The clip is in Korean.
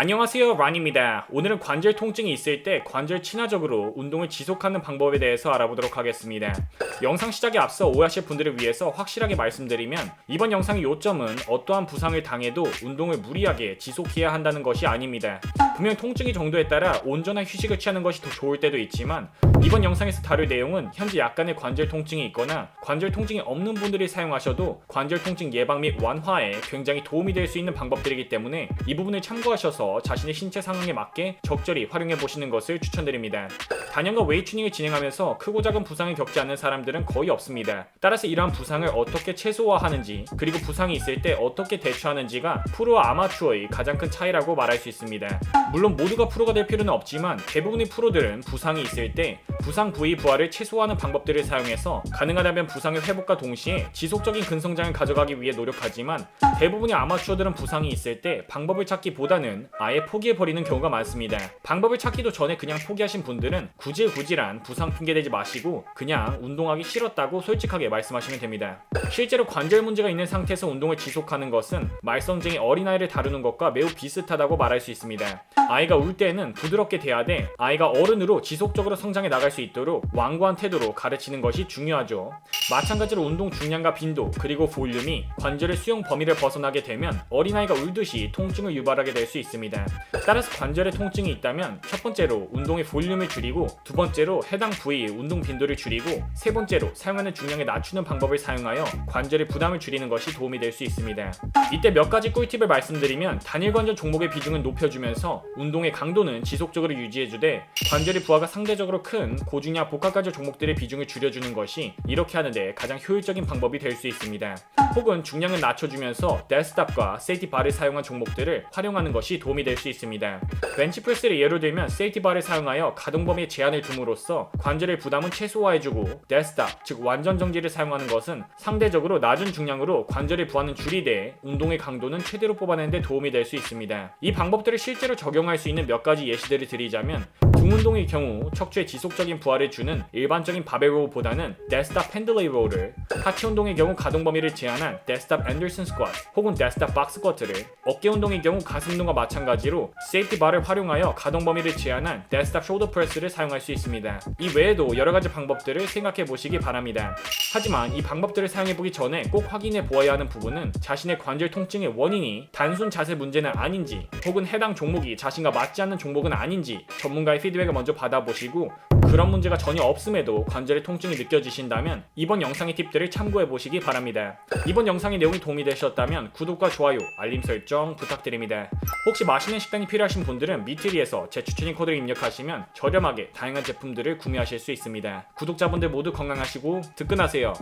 안녕하세요 란입니다. 오늘은 관절 통증이 있을 때 관절 친화적으로 운동을 지속하는 방법에 대해서 알아보도록 하겠습니다. 영상 시작에 앞서 오해하실 분들을 위해서 확실하게 말씀드리면 이번 영상의 요점은 어떠한 부상을 당해도 운동을 무리하게 지속해야 한다는 것이 아닙니다. 분명 통증의 정도에 따라 온전한 휴식을 취하는 것이 더 좋을 때도 있지만 이번 영상에서 다룰 내용은 현재 약간의 관절 통증이 있거나 관절 통증이 없는 분들이 사용하셔도 관절 통증 예방 및 완화에 굉장히 도움이 될 수 있는 방법들이기 때문에 이 부분을 참고하셔서 자신의 신체 상황에 맞게 적절히 활용해 보시는 것을 추천드립니다. 단연과 웨이트 튜닝을 진행하면서 크고 작은 부상을 겪지 않는 사람들은 거의 없습니다. 따라서 이러한 부상을 어떻게 최소화하는지 그리고 부상이 있을 때 어떻게 대처하는지가 프로와 아마추어의 가장 큰 차이라고 말할 수 있습니다. 물론 모두가 프로가 될 필요는 없지만 대부분의 프로들은 부상이 있을 때 부상 부위 부하를 최소화하는 방법들을 사용해서 가능하다면 부상의 회복과 동시에 지속적인 근성장을 가져가기 위해 노력하지만 대부분의 아마추어들은 부상이 있을 때 방법을 찾기보다는 아예 포기해버리는 경우가 많습니다. 방법을 찾기도 전에 그냥 포기하신 분들은 구질구질한 부상 핑계 대지 마시고 그냥 운동하기 싫었다고 솔직하게 말씀하시면 됩니다. 실제로 관절 문제가 있는 상태에서 운동을 지속하는 것은 말썽쟁이 어린아이를 다루는 것과 매우 비슷하다고 말할 수 있습니다. 아이가 울 때는 부드럽게 대야 돼 아이가 어른으로 지속적으로 성장해 나갈 수 있도록 완고한 태도로 가르치는 것이 중요하죠. 마찬가지로 운동 중량과 빈도 그리고 볼륨이 관절의 수용 범위를 벗어나게 되면 어린아이가 울듯이 통증을 유발하게 될 수 있습니다. 따라서 관절에 통증이 있다면 첫 번째로 운동의 볼륨을 줄이고 두 번째로 해당 부위의 운동 빈도를 줄이고 세 번째로 사용하는 중량을 낮추는 방법을 사용하여 관절의 부담을 줄이는 것이 도움이 될 수 있습니다. 이때 몇 가지 꿀팁을 말씀드리면 단일 관절 종목의 비중을 높여주면서 운동의 강도는 지속적으로 유지해주되 관절의 부하가 상대적으로 큰 고중량 복합관절 종목들의 비중을 줄여주는 것이 이렇게 하는데 가장 효율적인 방법이 될 수 있습니다. 혹은 중량을 낮춰주면서 데스탑과 세이티 바를 사용한 종목들을 활용하는 것이 도움이 될 수 있습니다. 벤치프레스를 예로 들면 세이티 바를 사용하여 가동 범위에 제한을 둠으로써 관절의 부담은 최소화해주고 데스탑 즉 완전 정지를 사용하는 것은 상대적으로 낮은 중량으로 관절의 부하는 줄이되 운동의 강도는 최대로 뽑아내는 데 도움이 될 수 있습니다. 이 방법들을 실제로 적용할 수 있는 몇 가지 예시들을 드리자면 중운동의 경우 척추에 지속 적인 부하를 주는 일반적인 바벨 로우보다는 데스탑 펜들레이 로우를 하체 운동의 경우 가동 범위를 제한한 데스탑 앤더슨 스쿼트 혹은 데스탑 박스 스쿼트를 어깨 운동의 경우 가슴 운동과 마찬가지로 세이프티 바를 활용하여 가동 범위를 제한한 데스탑 숄더 프레스를 사용할 수 있습니다. 이 외에도 여러 가지 방법들을 생각해 보시기 바랍니다. 하지만 이 방법들을 사용해 보기 전에 꼭 확인해 보아야 하는 부분은 자신의 관절 통증의 원인이 단순 자세 문제는 아닌지 혹은 해당 종목이 자신과 맞지 않는 종목은 아닌지 전문가의 피드백을 먼저 받아보시고 그런 문제가 전혀 없음에도 관절의 통증이 느껴지신다면 이번 영상의 팁들을 참고해 보시기 바랍니다. 이번 영상의 내용이 도움이 되셨다면 구독과 좋아요, 알림 설정 부탁드립니다. 혹시 맛있는 식단이 필요하신 분들은 미트리에서 제 추천인 코드를 입력하시면 저렴하게 다양한 제품들을 구매하실 수 있습니다. 구독자분들 모두 건강하시고 득근하세요.